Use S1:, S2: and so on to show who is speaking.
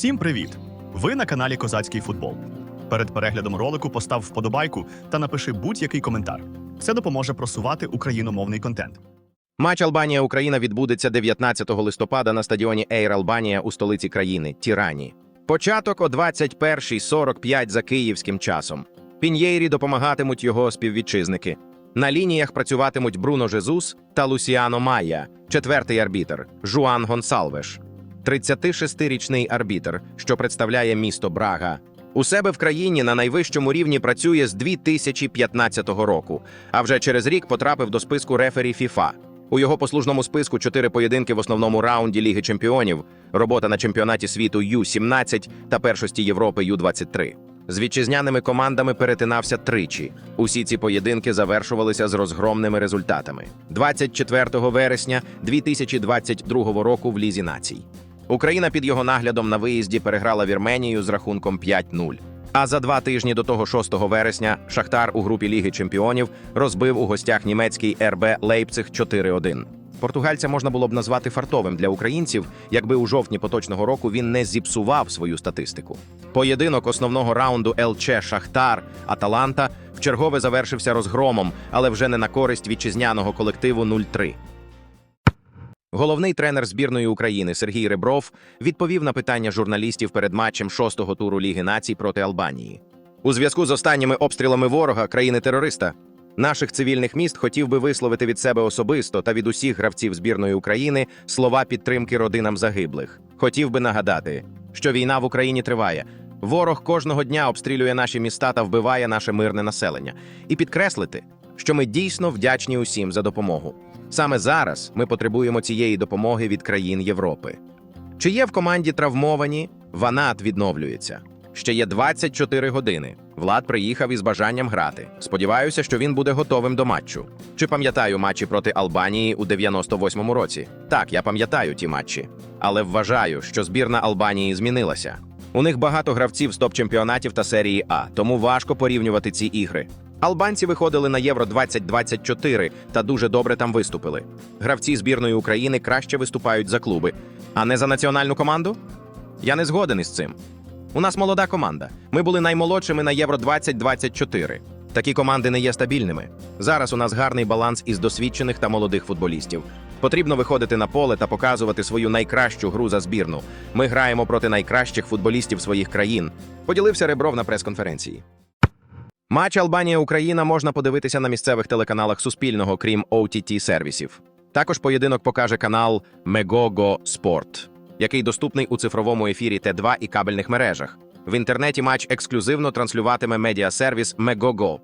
S1: Всім привіт! Ви на каналі Козацький футбол. Перед переглядом ролику постав вподобайку та напиши будь-який коментар. Це допоможе просувати україномовний контент.
S2: Матч Албанія-Україна відбудеться 19 листопада на стадіоні Ейр Албанія у столиці країни Тірані. Початок о 21.45 за київським часом. Пін'єйрі допомагатимуть його співвітчизники. На лініях працюватимуть Бруно Жезус та Лусіано Майя, четвертий арбітр Жуан Гонсалвеш, 36-річний арбітр, що представляє місто Брага. У себе в країні на найвищому рівні працює з 2015 року, а вже через рік потрапив до списку рефері ФІФА. У його послужному списку чотири поєдинки в основному раунді Ліги Чемпіонів, робота на чемпіонаті світу Ю-17 та першості Європи Ю-23. З вітчизняними командами перетинався тричі. Усі ці поєдинки завершувалися з розгромними результатами. 24 вересня 2022 року в Лізі націй. Україна під його наглядом на виїзді переграла Вірменію з рахунком 5-0. А за два тижні до того 6 вересня Шахтар у групі Ліги Чемпіонів розбив у гостях німецький РБ Лейпциг 4-1. Португальця можна було б назвати фартовим для українців, якби у жовтні поточного року він не зіпсував свою статистику. Поєдинок основного раунду ЛЧ Шахтар Аталанта вчергове завершився розгромом, але вже не на користь вітчизняного колективу 0-3. Головний тренер збірної України Сергій Ребров відповів на питання журналістів перед матчем шостого туру Ліги націй проти Албанії. У зв'язку з останніми обстрілами ворога країни-терориста наших цивільних міст хотів би висловити від себе особисто та від усіх гравців збірної України слова підтримки родинам загиблих. Хотів би нагадати, що війна в Україні триває. Ворог кожного дня обстрілює наші міста та вбиває наше мирне населення, і підкреслити, що ми дійсно вдячні усім за допомогу. Саме зараз ми потребуємо цієї допомоги від країн Європи. Чи є в команді травмовані? Ванат відновлюється. Ще є 24 години. Влад приїхав із бажанням грати. Сподіваюся, що він буде готовим до матчу. Чи пам'ятаю матчі проти Албанії у 98-му році? Так, я пам'ятаю ті матчі. Але вважаю, що збірна Албанії змінилася. У них багато гравців з топ-чемпіонатів та серії А, тому важко порівнювати ці ігри. Албанці виходили на Євро 2024 та дуже добре там виступили. Гравці збірної України краще виступають за клуби, а не за національну команду? Я не згоден із цим. У нас молода команда. Ми були наймолодшими на Євро 2024. Такі команди не є стабільними. Зараз у нас гарний баланс із досвідчених та молодих футболістів. Потрібно виходити на поле та показувати свою найкращу гру за збірну. Ми граємо проти найкращих футболістів своїх країн. Поділився Ребров на прес-конференції. Матч Албанія-Україна можна подивитися на місцевих телеканалах Суспільного, крім OTT сервісів. Також поєдинок покаже канал Megogo Sport, який доступний у цифровому ефірі Т2 і кабельних мережах. В інтернеті матч ексклюзивно транслюватиме медіасервіс Megogo.